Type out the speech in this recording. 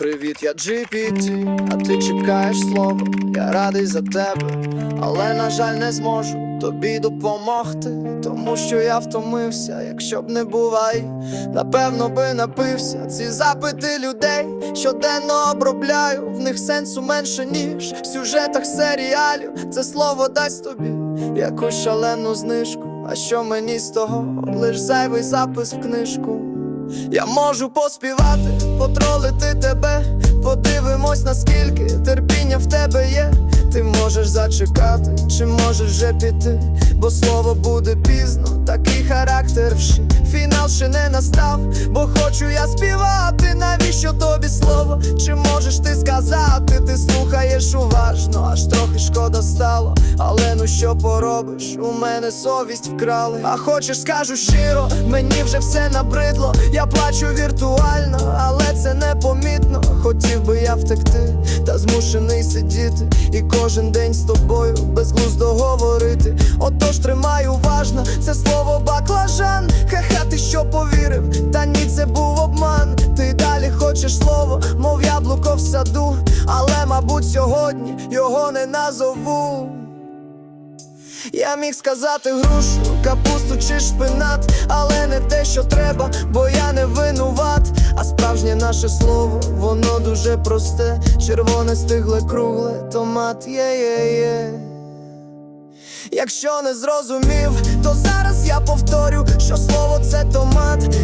Привіт, я GPT, а ти чекаєш слово, я радий за тебе, але на жаль не зможу тобі допомогти, тому що я втомився, якщо б не бувай, напевно би напився. Ці запити людей щоденно обробляю, в них сенсу менше, ніж в сюжетах серіалів. Це слово дасть тобі якусь шалену знижку. А що мені з того? Лиш зайвий запис в книжку. Я можу поспівати, потролити тебе, подивимось, наскільки терпіння в тебе є. Ти можеш зачекати, чи можеш вже піти, бо слово буде пізно, такий характер вши. Фінал ще не настав, бо хочу я співати. Навіщо тобі слово? Чи можеш ти сказати? Ти слухаєш уважно, аж трохи шкода стало. Але ну що поробиш? У мене совість вкрали. А хочеш, скажу щиро, мені вже все набридло. Я плачу віртуально, але це непомітно. Хотів би я втекти, та змушений сидіти. І кожен день з тобою безглуздо говорити. Отож тримай уважно, це слово баклажан. Ха-ха, ти що повірив? Та ні, це був обман. Ти далі хочеш слово, мов яблуко в саду. Але, мабуть, сьогодні його не назову. Я міг сказати грушу, капусту чи шпинат, але не те, що треба, бо я не винуват. А справжнє наше слово, воно дуже просте, червоне стигле, кругле, томат є-є-є. Якщо не зрозумів, то зараз я повторю, що слово це томат.